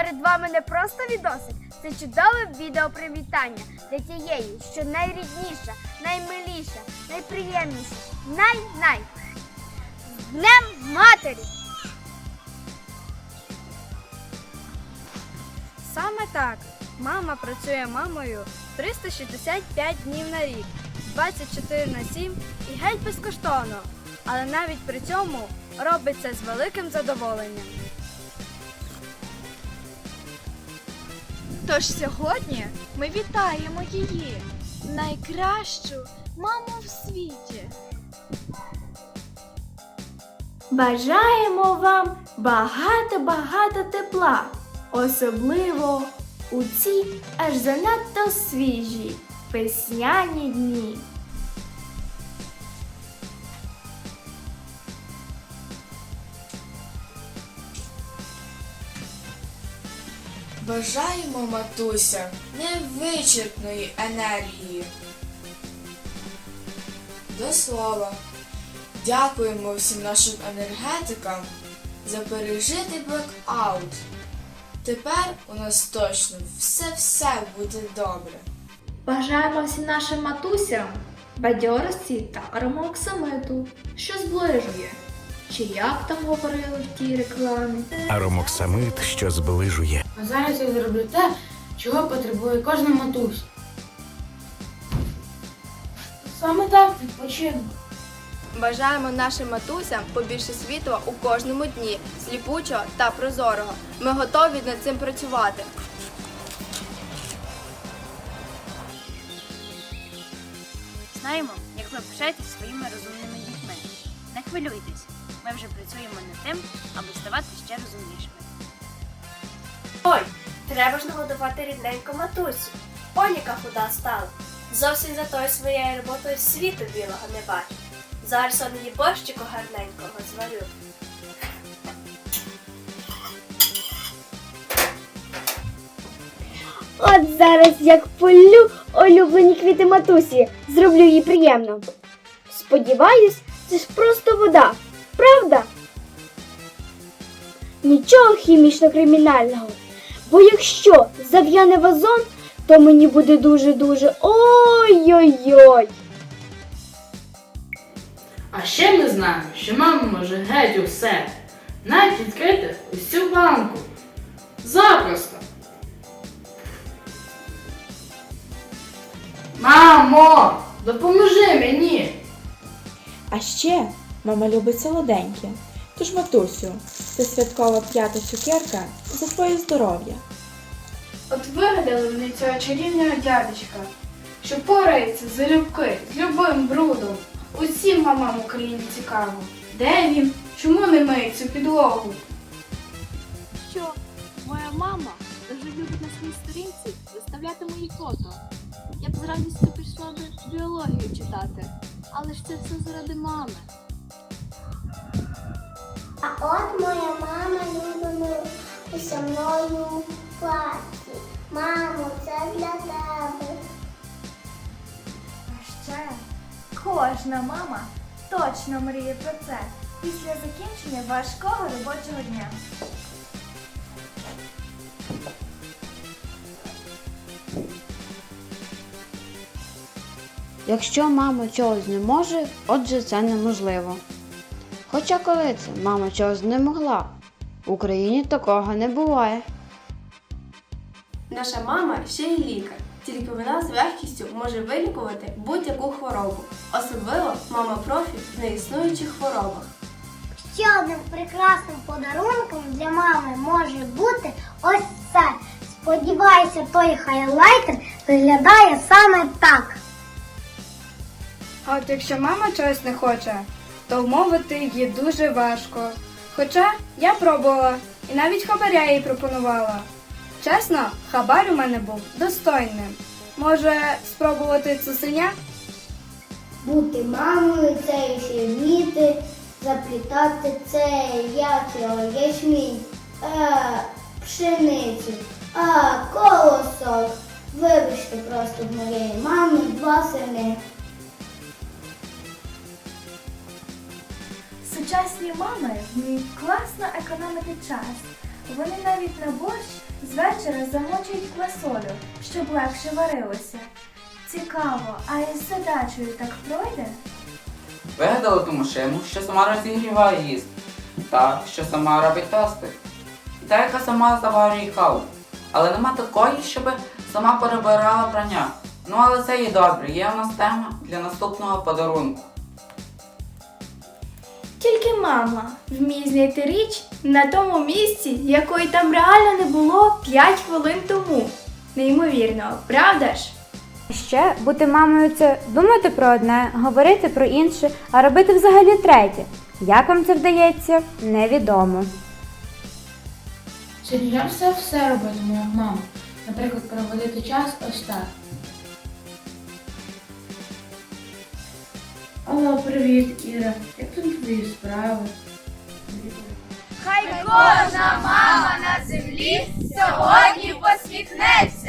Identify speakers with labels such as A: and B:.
A: Перед вами не просто відосик, це чудове відеопривітання для тієї, що найрідніша, наймиліша, найприємніша, най-най. Днем Матері!
B: Саме так. Мама працює мамою 365 днів на рік, 24 на 7 і геть безкоштовно. Але навіть при цьому робить це з великим задоволенням.
C: Тож сьогодні ми вітаємо її, найкращу маму в світі.
D: Бажаємо вам багато-багато тепла, особливо у ці аж занадто свіжі весняні дні.
E: Бажаємо, матуся, невичерпної енергії. До слова, дякуємо всім нашим енергетикам за пережитий блекаут. Тепер у нас точно все-все буде добре.
F: Бажаємо всім нашим матусям бадьорості та аромоксамиту, що зближує. Чи як там говорили в тій рекламі?
G: Аромоксамит, що зближує.
H: А зараз я зроблю те, чого потребує кожна матусь. Саме так відпочинок.
B: Бажаємо нашим матусям побільше світла у кожному дні, сліпучого та прозорого. Ми готові над цим працювати.
I: Знаємо, як ви пишаєтесь своїми розумними дітьми. Не хвилюйтесь, ми вже працюємо над тим, аби ставати ще розумнішими.
A: Ой, треба ж нагодувати рідненьку матусю. Он яка худа стала. Зовсім за тою своєю роботою світу білого не бачу. Зараз он її борщику гарненького зварю. От зараз як полю улюблені квіти матусі, зроблю їй приємно. Сподіваюсь, це ж просто вода, правда? Нічого хімічно-кримінального. Бо якщо зав'яне вазон, то мені буде дуже-дуже ой-ой-ой.
H: А ще ми знаємо, що мама може геть усе, навіть відкрити усю банку. Запросто. Мамо, допоможи мені.
J: А ще мама любить солоденьке. Тож, матусю, це святкова п'ята цукерка за твоє здоров'я.
C: От вигадали вони цього чарівного дядечка, що порається за любки з любим брудом. Усім мамам України цікаво. Де він? Чому не миє цю підлогу?
F: Що моя мама дуже любить на своїй сторінці виставляти мої фото. Я б з радістю пішла би біологію читати, але ж це все заради мами.
K: А от моя мама любимо зі мною в класі. Мамо, це для тебе.
A: А ще кожна мама точно мріє про це після закінчення важкого робочого дня.
L: Якщо мама чогось не може, отже це неможливо. Хоча коли це мама чогось не могла, в Україні такого не буває.
B: Наша мама ще й лікар, тільки вона з легкістю може вилікувати будь-яку хворобу, особливо мама профі в неіснуючих хворобах.
K: Ще одним прекрасним подарунком для мами може бути ось це. Сподіваюся, той хайлайтер виглядає саме так.
B: А от якщо мама чогось не хоче, то вмовити її дуже важко. Хоча я пробувала і навіть хабаря їй пропонувала. Чесно, хабар у мене був достойним. Може, спробувати цуценя?
K: Бути мамою це ще вміти, заплітати це як його ячмінь, а, пшеницю, а колосок. Вибачте, просто в моєї мами два сини.
A: Сучасні мами вміють класно економити час. Вони навіть на борщ
D: Звечора замочують квасолю, щоб легше варилося. Цікаво, а із задачею так пройде?
M: Вигадали ту машину, що сама розігріває їсти, та що сама робить тости. І та, яка сама заварює каву. Але нема такої, щоб сама перебирала прання. Ну але це і добре, є у нас тема для наступного подарунку.
D: Тільки мама вміє знайти річ на тому місці, якої там реально не було 5 хвилин тому. Неймовірно, правда ж?
N: Ще бути мамою це думати про одне, говорити про інше, а робити взагалі третє. Як вам це вдається, невідомо.
H: Сьогодні я все все робитиму, як мама. Наприклад, проводити час ось так. Алло, привіт, Іра. Як там твої справи?
D: Хай кожна мама на землі сьогодні посміхнеться.